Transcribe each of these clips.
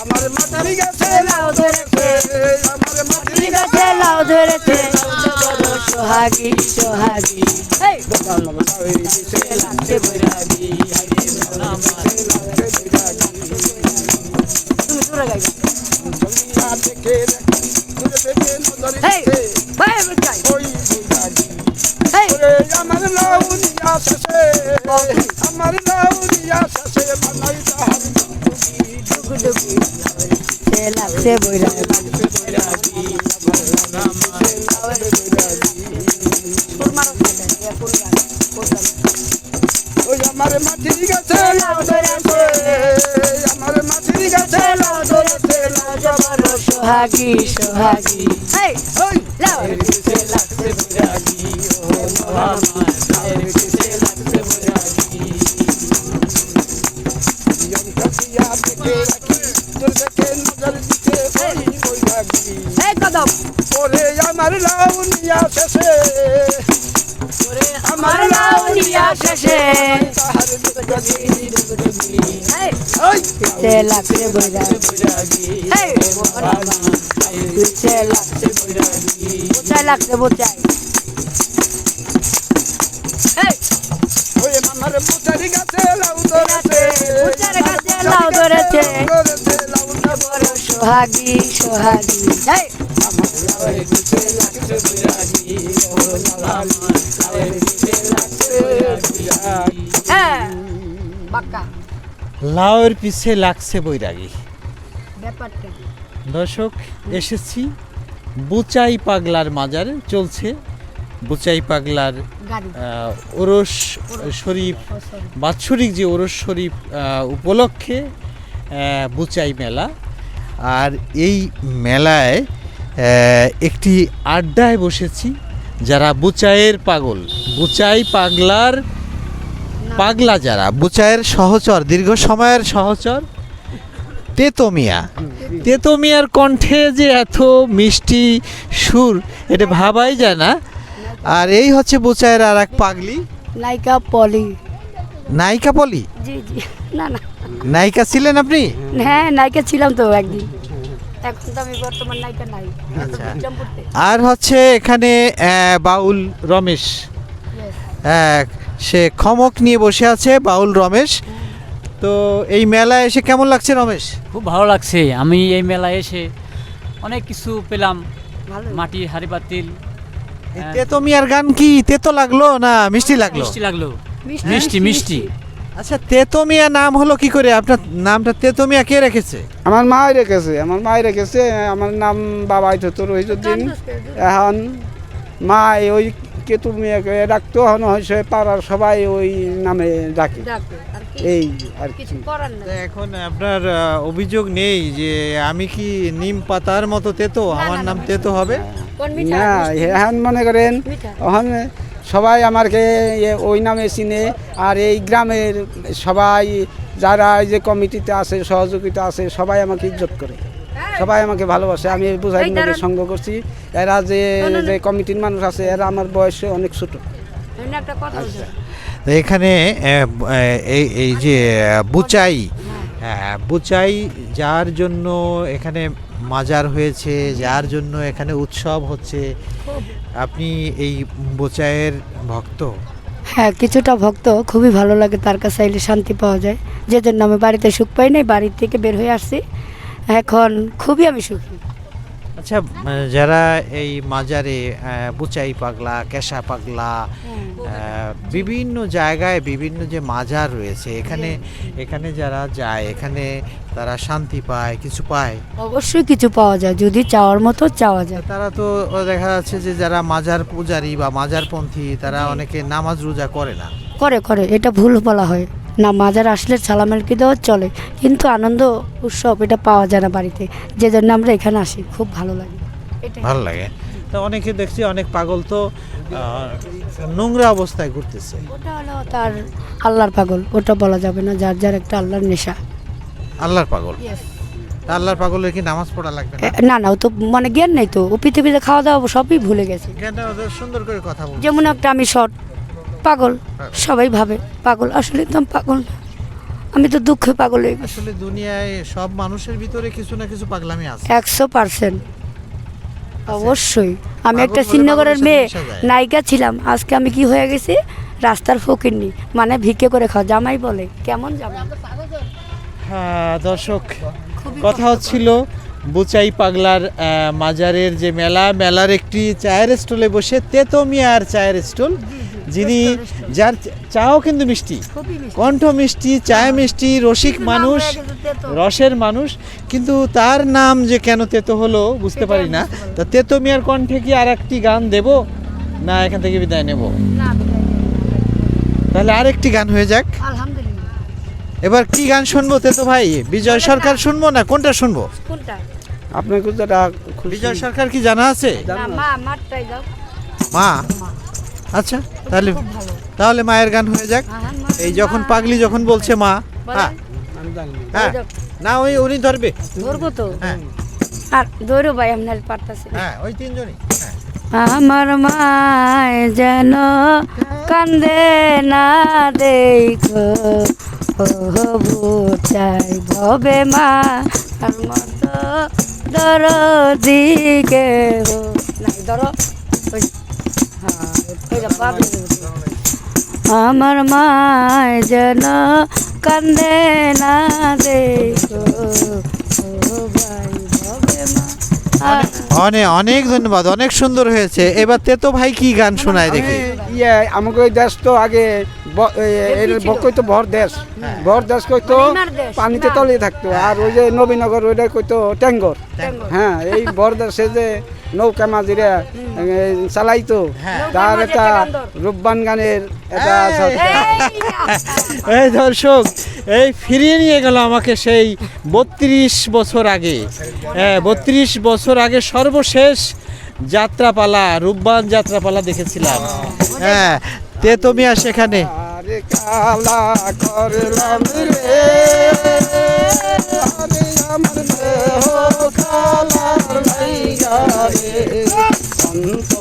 আমার গেছে মাথারি গাছে লাউ ধরেছে আমার মাথারি আছে লাউ ধরেছে সোহাগী সোহাগী লাগছে বৈরাগী গান ওই আমার মাটির গাছে লাউ ধরেছে আমার মাটির গাছে লাউ ধরেছে লাউ জবার সোহাগী সোহাগী এই লাউ লাগছে বৈরাগী ও আমার তোর দেখে নজর দিতে ওই বৈরাগী এই কদম। ওরে আমার লাউনিয়া শেষে। ওরে আমার লাউনিয়া শেষে। তাহার ডুবি ডুবি এই। ওই সে বৈরাগী। এই। পিছে লাগছে বৈরাগী। বুঝাই লাগছে বুঝাই সোহাগী সোহাগী। লাউয়ের পিছে লাগছে বৈরাগী। বৈরাগী হ্যাঁ পিছে লাগছে বৈরাগী? দর্শক এসেছি বুচাই পাগলার মাজারে। চলছে বুচাই পাগলার ওরস শরীফ বাৎসরিক যে ওরস শরীফ উপলক্ষে বুচাই মেলা। আর এই মেলায় একটি আড্ডায় বসেছি যারা বুচাইয়ের পাগল। বুচাই পাগলার পাগলা যারা বুচাইয়ের সহচর দীর্ঘ সময়ের সহচর তেতমিয়া। তেতমিয়ার কণ্ঠে যে এত মিষ্টি সুর এটা ভাবাই যায় না। আর এই হচ্ছে বুচাইয়ের আর এক পাগলি। নায়িকা পলি। নায়িকা বলি জি জি। না না। নায়িকা ছিলেন আপনি? হ্যাঁ নায়িকা ছিলাম তো একদিন। এখন তো আমি বর্তমান নায়িকা নাই আচ্ছা। আর হচ্ছে এখানে বাউল রমেশ। সে খমক নিয়ে বসে আছে বাউল রমেশ। তো এই মেলায় এসে কেমন লাগছে রমেশ? খুব ভালো লাগছে। আমি এই মেলায় এসে অনেক কিছু পেলাম। মাটির হাড়ি পাতিল এই তেতমিয়ার গান কি তেতো লাগল না মিষ্টি লাগল? মিষ্টি লাগল। মিষ্টি। মিষ্টি। আচ্ছা তেতমিয়া নাম হলো কি করে? আপনার নামটা তেতমিয়া কে রেখেছে? আমার মাই রেখেছে আমার মাই রেখেছে আমার নাম বাবাই তো তোর রহিজুদ্দিন এখন মা ওই কেতু মেয়েকে ডাকতো হন হয়েছে পাড়ার সবাই ওই নামে ডাকে। ডাকবে আর কি। এই আর কিছু করার তো এখন আপনার অভিযোগ নেই যে আমি কি নিম পাতার মতো তেতো? আমার নাম তেতো হবে? না? এখন মনে করেন এখন সবাই আমাকে ওই নামে চিনে। আর এই গ্রামের সবাই যারা এই যে কমিটিতে আছে সহযোগিতা আছে সবাই আমাকে ইজ্জত করে। সবাই আমাকে ভালোবাসে। আমি বুঝাই এই দাঁড়ান। সঙ্গ করছি। এরা যে। যে কমিটির মানুষ আছে এরা আমার বয়সে অনেক ছোট। তো এখানে এই এই যে বুচাই হ্যাঁ বুচাই যার জন্য এখানে মাজার হয়েছে, যার জন্য এখানে উৎসব হচ্ছে। আপনি এই বুচাইয়ের ভক্ত? হ্যাঁ কিছুটা ভক্ত। খুবই ভালো লাগে তার কাছে এলে শান্তি পাওয়া যায়। যে জন্য আমি বাড়িতে সুখ পাই নাই, বাড়ি থেকে বের হয়ে আসছি। এখন খুবই আমি সুখী। আচ্ছা যারা এই মাজারে বুচাই পাগলা কেশা পাগলা বিভিন্ন জায়গায় বিভিন্ন যে মাজার রয়েছে এখানে এখানে যারা যায় এখানে তারা শান্তি পায় কিছু পায়? অবশ্যই কিছু পাওয়া যায় যদি চাওয়ার মতো চাওয়া যায়। তারা তো দেখা যাচ্ছে যে যারা মাজার পূজারী বা মাজারপন্থী তারা অনেকে নামাজ রোজা করে না। করে করে এটা ভুল বলা হয়। না মাজার আসলে সালামের কি দেওয়া চলে? কিন্তু আনন্দ উৎসব এটা পাওয়া যায় না বাড়িতে। যে জন্য আমরা এখানে আসি খুব ভালো লাগে। ভালো লাগে। তো অনেকে দেখছি অনেক পাগল তো নোংরা অবস্থায় ঘুরতেছে। ওটা হলো তার আল্লাহর পাগল ওটা বলা যাবে না যার যার একটা আল্লাহর নেশা। আল্লাহর পাগল? আল্লাহর পাগলের কি নামাজ পড়া লাগবে না? না ও তো মানে জ্ঞান নেই তো। ও পৃথিবীতে খাওয়া দাওয়া সবই ভুলে গেছে। সুন্দর করে কথা যেমন একটা আমি শর্ট পাগল সবাই ভাবে পাগল। আসলে তো আমি পাগল না। আমি তো দুঃখে পাগল হয়ে গেছি। আসলে দুনিয়ায় সব মানুষের ভিতরে কিছু না কিছু পাগলামি আছে। একশো পার্সেন্ট। অবশ্যই। আমি একটা শ্রীনগরের মেয়ে। নায়িকা ছিলাম। আজকে আমি কি হয়ে গেছি? রাস্তার ফকিরনি মানে ভিক্ষে করে খাও জামাই বলে। কেমন জামাই? হ্যাঁ দর্শক কথা হচ্ছিল বুচাই পাগলার মাজারের যে মেলা মেলার একটি চায়ের স্টলে বসে তেতো মিয়ার চায়ের স্টল। যিনি যার চাও কিন্তু মিষ্টি কণ্ঠ মিষ্টি চায় মিষ্টি রসিক মানুষ রসের মানুষ কিন্তু তার নাম যে কেন তেতো হলো বুঝতে পারি না। তা তেতো মিয়ার কণ্ঠে কি আর একটি গান দেব? না এখান থেকে বিদায় নেব। তাহলে আরেকটি গান হয়ে যাক। এবার কি গান শুনব তেতো ভাই? বিজয় সরকার শুনব না কোনটা শুনব? যেটা বিজয় সরকার কি জানা আছে? মা। আচ্ছা তাহলে তাহলে মায়ের গান হয়ে যাক। এই যখন পাগলি যখন বলছে মা হ্যাঁ। না। হ্যাঁ না ওই উনি ধরবে। ধরবো তো। হ্যাঁ। আর ধরো ভাই আমি পারতাছি। হ্যাঁ ওই তিনজনই। হ্যাঁ। আমার মায় যেন কান্দে না দেখো। ও চাই ভবে মা আর মতো দর দিকে নাই ধর। আমার মায় যেন কান্দে না দেখো অনেক অনেক ধন্যবাদ অনেক সুন্দর হয়েছে। এবার তেতো ভাই কি গান শোনায় দেখি। ইয়ে আমাকে ওই দেশ তো আগে ব- এ- এর ব- কইতো ভর দেশ। ভর দেশ কইতো পানিতে না। তলিয়ে থাকতো। আর ওই যে নবীনগর ওইটা কইতো ট্যাঙ্গর। হ্যাঁ এই ভর দেশে যে নৌকা মাঝিরা চালাইতো। হ্যাঁ। তার একটা। রূপবান গানের একটা এই। দর্শক এই ফিরিয়ে নিয়ে গেল আমাকে সেই বত্রিশ বছর আগে। হ্যাঁ বত্রিশ বছর আগে সর্বশেষ যাত্রাপালা রূপবান যাত্রাপালা দেখেছিলাম। হ্যাঁ মিয়া সেখানে আরে কালা করলাম রে। আমার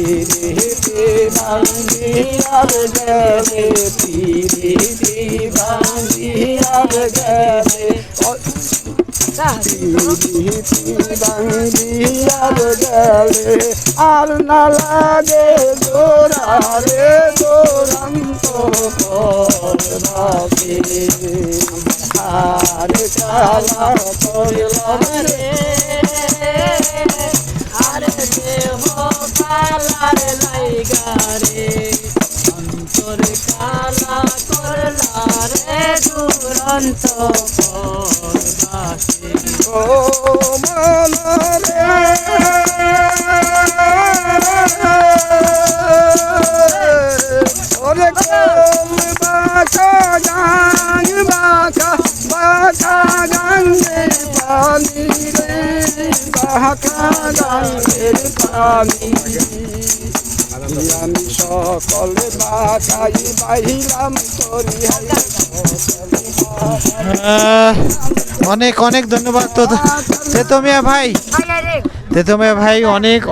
হাই ধীরে ধীরে বান্দি আর গেলে ধীরে আর না লাগে জোরান্ত করবাকে আর কালা করলাম রে লাইগা রে অন্তর কালা করলা রে দুরন্ত করবাকে ও মনরে ওরে কম গানের পানি রে গানের পানি আমি সকলে বাকাই অনেক অনেক ধন্যবাদ তো তেতো মিয়া ভাই। তেতো মিয়া ভাই, অনেক অনেক